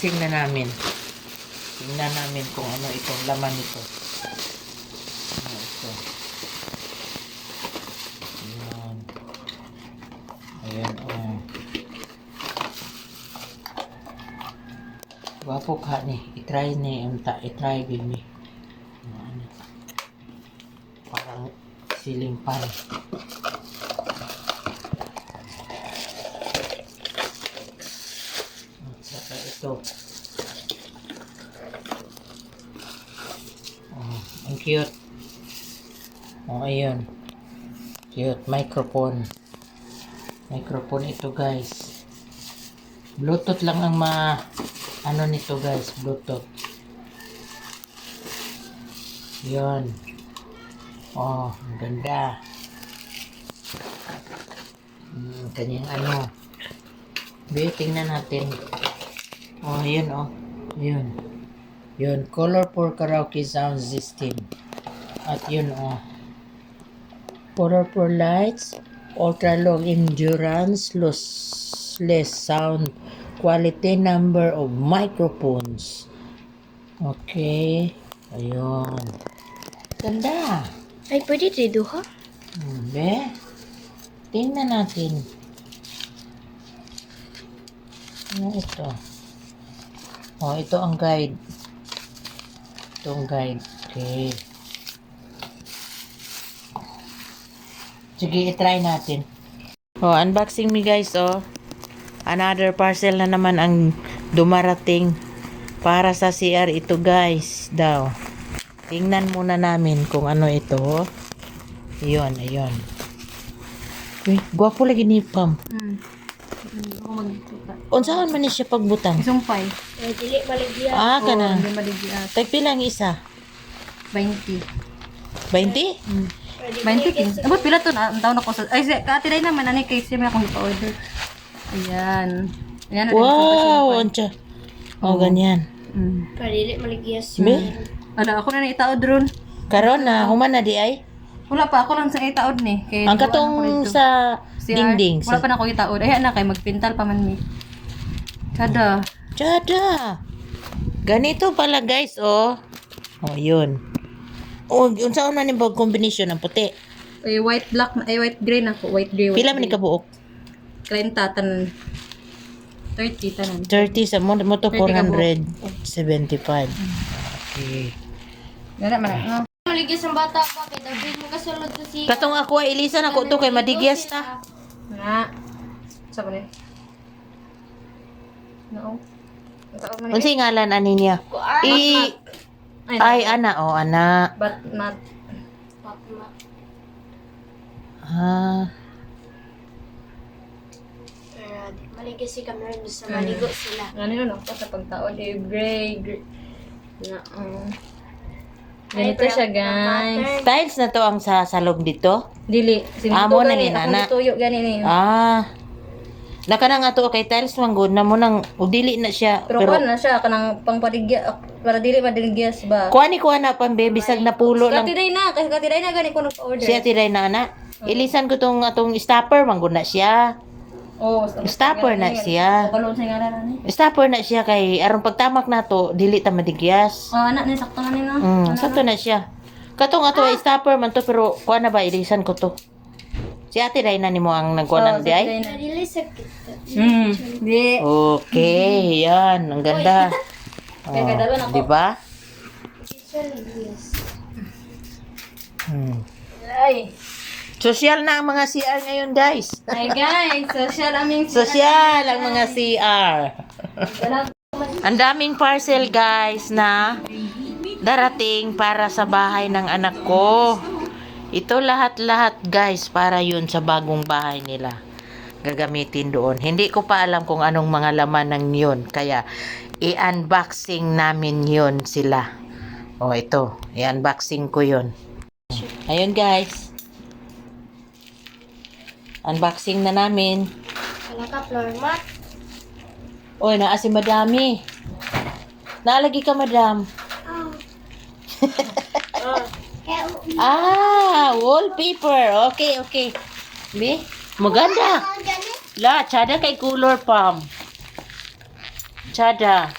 Tingnan namin. Tingnan namin kung ano itong laman nito. Ano ito? Ayan. Ayan, oh. Wapo ka ni. I-try ni. Unta. I-try with me. Ano? Parang ceiling fan. At ito. Oh, ang cute. Oh, ayun. Cute. Microphone. Microphone ito, guys. Bluetooth lang ang ma... Ano nito, guys. Bluetooth. Yun. Oh, ganda. Hmm, kanyang ano. Be, tingnan natin. Oh, yun, oh. Yun. Yun. Color for karaoke sound system. At yun, oh. Color for lights. Ultra low endurance. Lossless sound. Quality number of microphones. Okay. Ayun. Ganda. Ay, pwede dito ha? Hmm, be. Tingnan natin. Ano ito? Oh, ito ang guide. Ito ang guide. Okay. Sige, i-try natin. Oh, unboxing me guys, oh. Another parcel na naman ang dumarating para sa CR ito guys daw. Tingnan muna namin kung ano ito. Ayun, ayun. Uy, gwapo lagi ni Pam. Hmm. Ako. Unsaon man ni siya pagbutang? Isumpay. Ay, dili baligya. Ah, kana. Hindi maligyan. Tag pila ang isa? 20. 20? Hmm. Pwede 20 kin. Abot pila to na ang taon ako sa Ay, si katiray naman ani kay siya may akong ipa-order. Ayan. Ayan na Wow, ancha. Oh, ganyan. Hmm. Pwede dili maligya Be? Ala, ako na na itaod ron. Karon na human na di ay. Wala pa ako lang sa itaod ni. Kay Ang katong sa CR. dingding. Wala Sa pa na ako itaod. Ay, anak kay magpintal pa man mi. Kada. Jada. Ganito pala guys, oh. Oh, yun. Oh, unsaon na ni bag combination ng puti? Ay, white black, na- ay white gray na ko. White gray. White Pila man ni kabuok? 30 tanan. 30 tanan. 30 sa mo mo to 30 ka buok. 475. Okay. Gana man. No? Maligya sa bata pa kay David magasulod sa si Katong ako ay ilisan ako to kay madigyas ta. Na. Sa ba ni? No. Ang. Unsay ngalan ani niya? I ay ana oh ana. But not. Ah, maligya si Cameron sa maligo sila. Ano yun ako sa pagtaon. Eh, gray, gray. Na, um. Ganito siya, guys. tiles na to ang sa salog dito. Dili. Ah, Siminto mo na gani. yun, Ako ana. nituyo gani ni. Ah. Naka na nga to kay tiles man good na mo nang udili na siya. Pero, Pero kuan na siya kanang pangpaligya para dili madigyas ba. kuani kuha na pang bisag na pulo lang. Katiday na, kasi katiday na gani ko nag-order. Siya tiray na ana. Ilisan ko tong atong stopper man good na siya. Oh, Stopper na siya. Balon sa ngalan ni. Stopper na siya kay aron pagtamak na to dili ta madigyas. Oh, anak ni sakto na ni no. Mm, sakto na siya. Katong ato ay stopper man to pero kuha na ba ilisan ko to. Si Ate Rayna nimo ang nagkuha ng di ay? Dili sa Hmm. Di. Okay, yan. Ang ganda. Oh, di ba? Hmm. Ay. Social na ang mga CR ngayon, guys. Ay guys, social aming Social ang mga CR. Ang daming parcel, guys, na darating para sa bahay ng anak ko. Ito lahat-lahat, guys, para yun sa bagong bahay nila. Gagamitin doon. Hindi ko pa alam kung anong mga laman ng yun. Kaya, i-unboxing namin yun sila. O, ito. I-unboxing ko yun. Ayun, guys. Unboxing na namin. Wala ka floor mat. Oy, naa si madami. Naalagi ka, madam. Oh. Kaya Ah, wallpaper. Okay, okay. Be, maganda. La, tsada kay color palm. Tsada.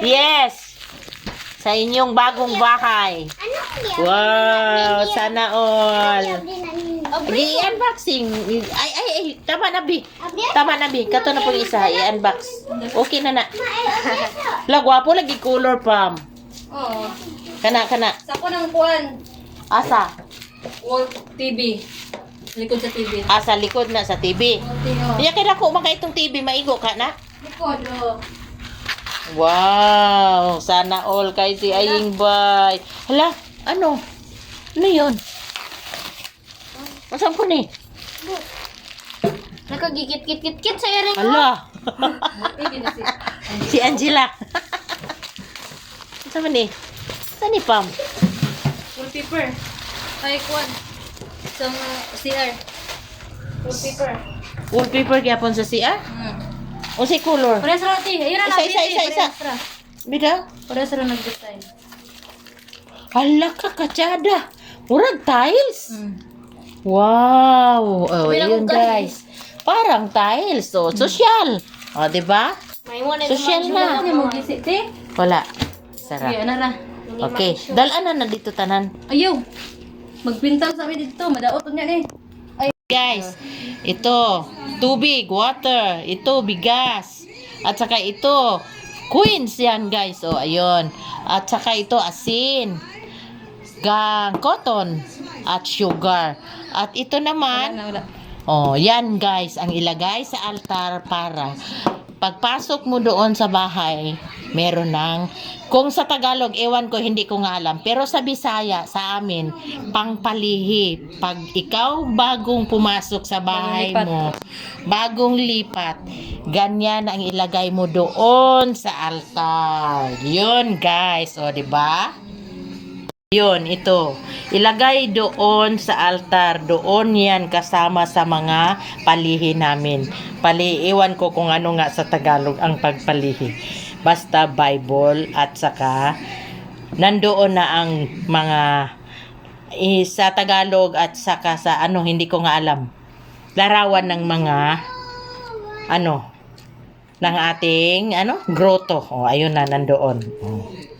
Yes! Sa inyong bagong bahay. Wow! Sana all! I-unboxing. Ay, ay, ay. Tama na, Bi. Tama na, Bi. Kato na po isa. I-unbox. Okay na na. Lagwapo lagi color pam. Oo. Kana, kana. Sa ko ng kuwan. Asa? Wall TV. Likod sa TV. Asa likod na sa TV. Iya kaya ko maka itong TV maigo ka na. Likod, oh. Wow! Sana all kay si Aying Bay. Hala, ano? Ano yun? Masam ko ni? Nakagigit-git-git-git sa. Hala! Hindi na si... si Angela. Sama ni? Saan ni Pam? Wallpaper. Ay, kuwan. Sa mga CR. Wallpaper. Wallpaper gyapon sa CR? Hmm. O si color? Pares ra ti. Ayun na Isa, isa, isa, isa. Bida? Pares ra nag-design. Hala ka katsada. Murag tiles. Hmm. Wow! Oh, Sabi yun guys. Parang tiles. So, social. O, di ba? May mo na Social na. Ano? Wala. Sarap. ra. Okay. Dalan na na dito tanan. Ayaw. Magpintal sa amin dito. Madaot niya ni. Ay. Guys, ito, tubig, water, ito, bigas. At saka ito, queens yan guys. O, ayun. At saka ito, asin. Gang, cotton. At sugar. At ito Wala naman, na, wala. Oh, yan guys, ang ilagay sa altar para pagpasok mo doon sa bahay, meron ng kung sa Tagalog, ewan ko, hindi ko nga alam. Pero sa Bisaya, sa amin, pangpalihi. Pag ikaw bagong pumasok sa bahay mo, bagong lipat, ganyan ang ilagay mo doon sa altar. Yun guys, o di ba? Yun, ito. Ilagay doon sa altar. Doon yan kasama sa mga palihi namin. Pali, iwan ko kung ano nga sa Tagalog ang pagpalihi. Basta Bible at saka nandoon na ang mga eh, sa Tagalog at saka sa ano, hindi ko nga alam. Larawan ng mga ano ng ating ano grotto. Oh, ayun na nandoon. Oh.